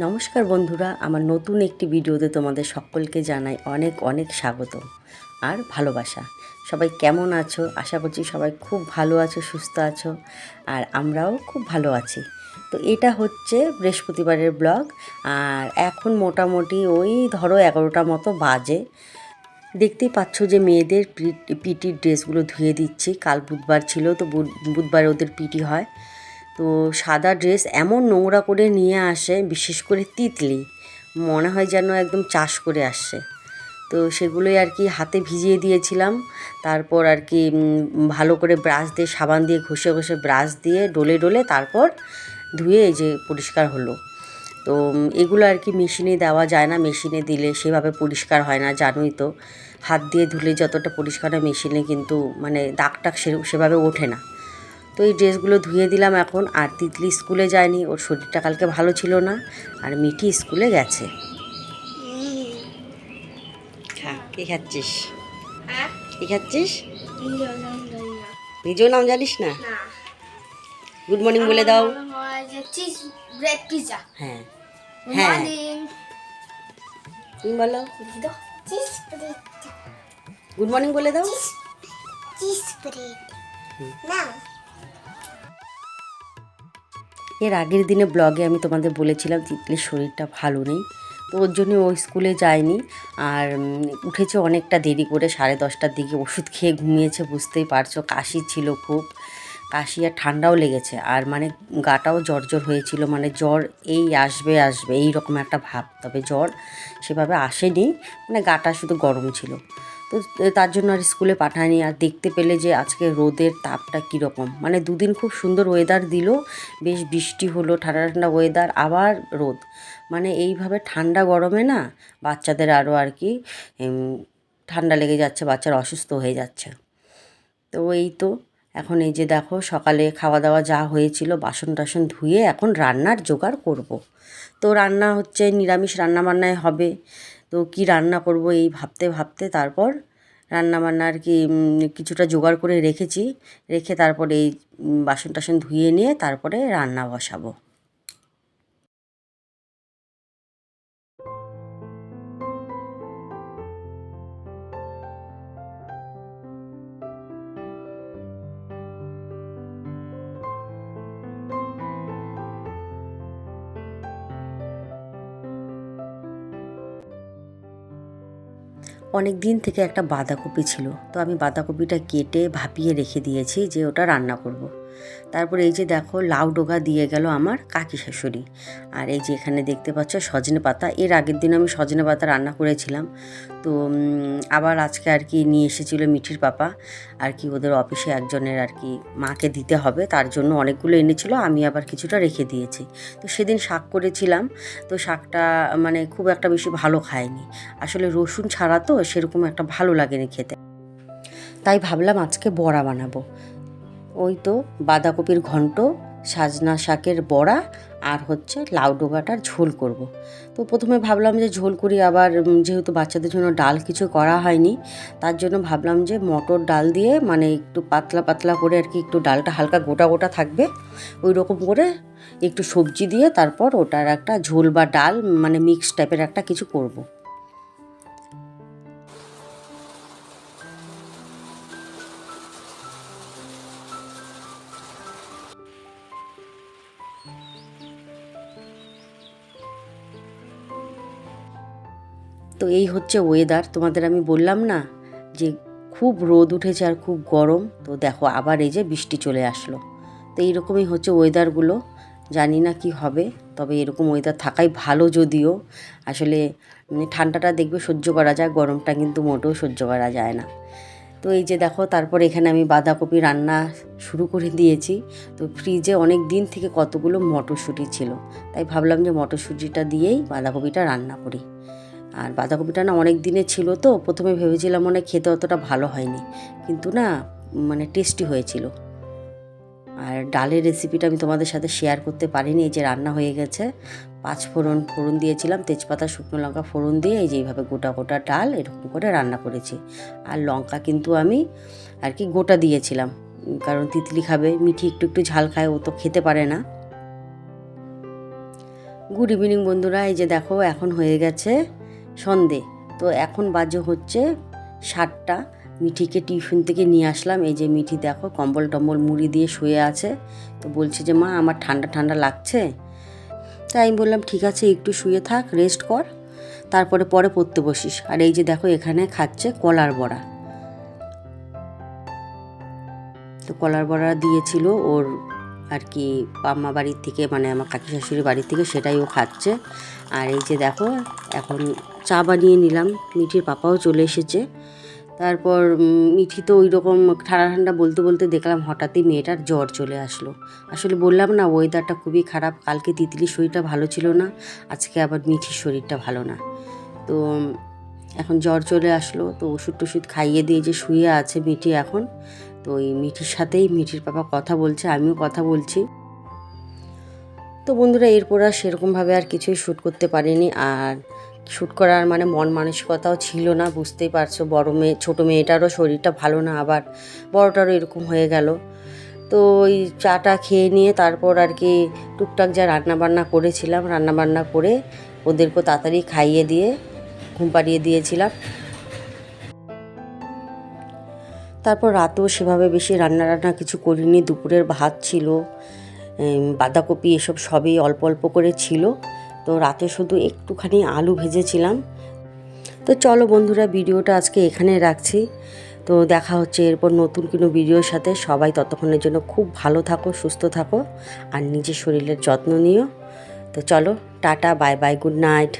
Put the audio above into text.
নমস্কার বন্ধুরা, আমার নতুন একটি ভিডিওতে তোমাদের সকলকে জানাই অনেক অনেক স্বাগত আর ভালোবাসা। সবাই কেমন আছো? আশা করছি সবাই খুব ভালো আছো, সুস্থ আছো, আর আমরাও খুব ভালো আছি। তো এটা হচ্ছে বৃহস্পতিবারের ব্লগ, আর এখন মোটামুটি ওই ধরো এগারোটা মতো বাজে। দেখতেই পাচ্ছ যে মেয়েদের পিটির ড্রেসগুলো ধুয়ে দিচ্ছি। কাল বুধবার ছিল, তো বুধ- বুধবারে ওদের পিটি হয়। তো সাদা ড্রেস এমন নোংরা করে নিয়ে আসে, বিশেষ করে তিতলি। মনে হয় যেন একদম চাষ করে আসছে তো সেগুলোই আর কি হাতে ভিজিয়ে দিয়েছিলাম। তারপর আর কি ভালো করে ব্রাশ দিয়ে, সাবান দিয়ে ঘষে ঘষে ব্রাশ দিয়ে ডলে ডলে তারপর ধুয়ে এই যে পরিষ্কার হলো। তো এগুলো আর কি মেশিনে দেওয়া যায় না। মেশিনে দিলে সেভাবে পরিষ্কার হয় না, জানোই তো। হাত দিয়ে ধুলে যতটা পরিষ্কার হয় মেশিনে কিন্তু মানে দাগ টাগ সে- সেভাবে ওঠে না। তো এই ড্রেসগুলো ধুয়ে দিলাম এখন। আর তিতলি স্কুলে যায়নি ওর শরীরটা কালকে ভালো ছিল না আর মিঠি স্কুলে গেছে। কে খাচ্ছিস? হ্যাঁ? কি খাচ্ছিস? নিজেও নাম জানিস না? গুড মর্নিং বলে দাও। হয় হ্যাঁ। তুমি বলো। গুড মর্নিং বলে দাও। চিজ ব্রেড না এর আগের দিনে ব্লগে আমি তোমাদের বলেছিলাম তিতলির শরীরটা ভালো নেই, তো ওর জন্য ও স্কুলে যায়নি আর উঠেছে অনেকটা দেরি করে, সাড়ে দশটার দিকে ওষুধ খেয়ে ঘুমিয়েছে, বুঝতেই পারছ, কাশি ছিল খুব। কাশি আর ঠান্ডাও লেগেছে। আর মানে গাটাও জ্বর জ্বর হয়েছিল মানে জ্বর এই আসবে আসবে এই রকম একটা ভাব। তবে জ্বর সেভাবে আসেনি মানে গাটা শুধু গরম ছিল। তো তার জন্য আর স্কুলে পাঠায়নি। আর দেখতে পেলে যে আজকে রোদের তাপটা কীরকম। মানে দুদিন খুব সুন্দর ওয়েদার দিল, বেশ বৃষ্টি হলো, ঠান্ডা ঠান্ডা ওয়েদার আবার রোদ। মানে এইভাবে ঠান্ডা গরমে না বাচ্চাদের আরও আর কি ঠান্ডা লেগে যাচ্ছে, বাচ্চারা অসুস্থ হয়ে যাচ্ছে। তো এই তো এখন এই যে দেখো সকালে খাওয়া দাওয়া যা হয়েছিল বাসন টাসন ধুয়ে এখন রান্নার জোগাড় করব। তো রান্না হচ্ছে নিরামিষ রান্নাবান্নায় হবে। তো কি রান্না করব এই ভাবতে ভাবতে তারপর রান্না বান্না আর কি কিছুটা জোগাড় করে রেখেছি। রেখে তারপরে এই বাসন টাসন ধুয়ে নিয়ে তারপরে রান্না বসাবো। অনেক দিন থেকে একটা বাঁধাকপি ছিল তো আমি বাঁধাকপিটা কেটে ভাপিয়ে রেখে দিয়েছি যে ওটা রান্না করব। তারপরে এই যে দেখো, লাউ ডোগা দিয়ে গেল আমার কাকি শাশুড়ি। আর এই যে এখানে দেখতে পাচ্ছ সজনে পাতা। এর আগের দিন আমি সজনে পাতা রান্না করেছিলাম। তো আবার আজকে আর কি নিয়ে এসেছিল মিঠির পাপা। আর কি ওদের অফিসে একজনের আর কি মাকে দিতে হবে, তার জন্য অনেকগুলো এনেছিল, আমি আবার কিছুটা রেখে দিয়েছি। তো সেদিন শাক করেছিলাম। তো শাকটা মানে খুব একটা বেশি ভালো খায়নি। আসলে রসুন ছাড়া তো সেরকম একটা ভালো লাগেনি খেতে। তাই ভাবলাম আজকে বড়া বানাবো। ওই তো বাঁধাকপির ঘন্ট, সাজনা শাকের বড়া আর হচ্ছে লাউ ডোগাটার ঝোল করব। তো প্রথমে ভাবলাম যে ঝোল করি, আবার যেহেতু বাচ্চাদের জন্য ডাল কিছু করা হয়নি, তার জন্য ভাবলাম যে মটর ডাল দিয়ে মানে একটু পাতলা পাতলা করে আর কি একটু ডালটা হালকা গোটা গোটা থাকবে, ওই রকম করে একটু সবজি দিয়ে তারপর ওটার একটা ঝোল বা ডাল মানে মিক্স টাইপের একটা কিছু করব। তো এই হচ্ছে ওয়েদার তোমাদের আমি বললাম না যে খুব রোদ উঠেছে আর খুব গরম। তো দেখো আবার এই যে বৃষ্টি চলে আসলো। তো এইরকমই হচ্ছে ওয়েদারগুলো জানি না কি হবে তবে এরকম ওয়েদার থাকাই ভালো যদিও। আসলে উম, ঠান্ডাটা দেখবে সহ্য করা যায় গরমটা কিন্তু মোটেও সহ্য করা যায় না। তো এই যে দেখো তারপর এখানে আমি বাঁধাকপি রান্না শুরু করে দিয়েছি। তো ফ্রিজে অনেক দিন থেকে কতগুলো মটরশুঁটি ছিল। তাই ভাবলাম যে মটরশুঁটিটা দিয়েই বাঁধাকপিটা রান্না করি। আর বাঁধাকপিটা না অনেক দিনে ছিল তো, প্রথমে ভেবেছিলাম মনে খেতে অতটা ভালো হয়নি। কিন্তু না মানে টেস্টি হয়েছিল। আর ডালের রেসিপিটা আমি তোমাদের সাথে শেয়ার করতে পারিনি, এই যে রান্না হয়ে গেছে। পাঁচ ফোড়ন ফোড়ন দিয়েছিলাম, তেজপাতা, শুকনো লঙ্কা, ফোড়ন দিয়ে এই যে এইভাবে গোটা গোটা ডাল এরকম করে রান্না করেছি। আর লঙ্কা কিন্তু আমি আর কি গোটা দিয়েছিলাম, কারণ তিতলি খাবে, মিঠি একটু একটু ঝাল খায়, ও তো খেতে পারে না। গুড ইভিনিং বন্ধুরা, এই যে দেখো, এখন হয়ে গেছে সন্ধে। তো এখন বাজে হচ্ছে সাতটা। মিঠিকে টিউশন থেকে নিয়ে আসলাম। এই যে মিঠি দেখো কম্বল টম্বল মুড়ি দিয়ে শুয়ে আছে। তো বলছে যে, মা, আমার ঠান্ডা ঠান্ডা লাগছে? তাই আমি বললাম, ঠিক আছে, একটু শুয়ে থাক রেস্ট কর। তারপরে পরে পড়তে বসিস। আর এই যে দেখো এখানে খাচ্ছে কলার বড়া। তো কলার বড়া দিয়েছিল ওর আর কি পাম্মা বাড়ির থেকে মানে আমার কাকি শাশুড়ির বাড়ির থেকে সেটাই ও খাচ্ছে। আর এই যে দেখো, এখন চা বানিয়ে নিলাম, মিঠির পাপাও চলে এসেছে। তারপর মিঠি তো ওই রকম ঠান্ডা ঠান্ডা বলতে বলতে দেখলাম হঠাৎই মেয়েটার জ্বর চলে আসলো। আসলে বললাম না ওয়েদারটা খুবই খারাপ, কালকে তিতলির শরীরটা ভালো ছিল না, আজকে আবার মিঠির শরীরটা ভালো না। তো, এখন জ্বর চলে আসলো, তো ওষুধ টষুধ খাইয়ে দিয়ে যে শুয়ে আছে মিঠি এখন তো ওই মিঠির সাথেই মিঠির পাপা কথা বলছে, আমিও কথা বলছি। তো বন্ধুরা, এরপর আর সেরকমভাবে আর কিছুই শ্যুট করতে পারিনি। আর শ্যুট করার মানে মন মানসিকতাও ছিল না, বুঝতেই পারছ। বড় মেয়ে, ছোটো মেয়েটারও শরীরটা ভালো না, আবার বড়টারও এরকম হয়ে গেল। তো ওই চাটা খেয়ে নিয়ে তারপর আর কি টুকটাক যা রান্নাবান্না করেছিলাম, রান্নাবান্না করে ওদেরকে তাড়াতাড়ি খাইয়ে দিয়ে, ঘুম পাড়িয়ে দিয়েছিলাম। তারপর রাতেও সেভাবে বেশি রান্না রান্না কিছু করিনি। দুপুরের ভাত ছিল বাঁধাকপি এসব সবই অল্প অল্প করে ছিল। তো রাতে শুধু একটুখানি আলু ভেজেছিলাম। তো চলো বন্ধুরা, ভিডিওটা আজকে এখানে রাখছি। তো দেখা হচ্ছে এরপর নতুন কোনো ভিডিওর সাথে। সবাই ততক্ষণের জন্য খুব ভালো থাকো, সুস্থ থাকো আর নিজের শরীরের যত্ন নিও। তো চলো, tata, bye bye, good night.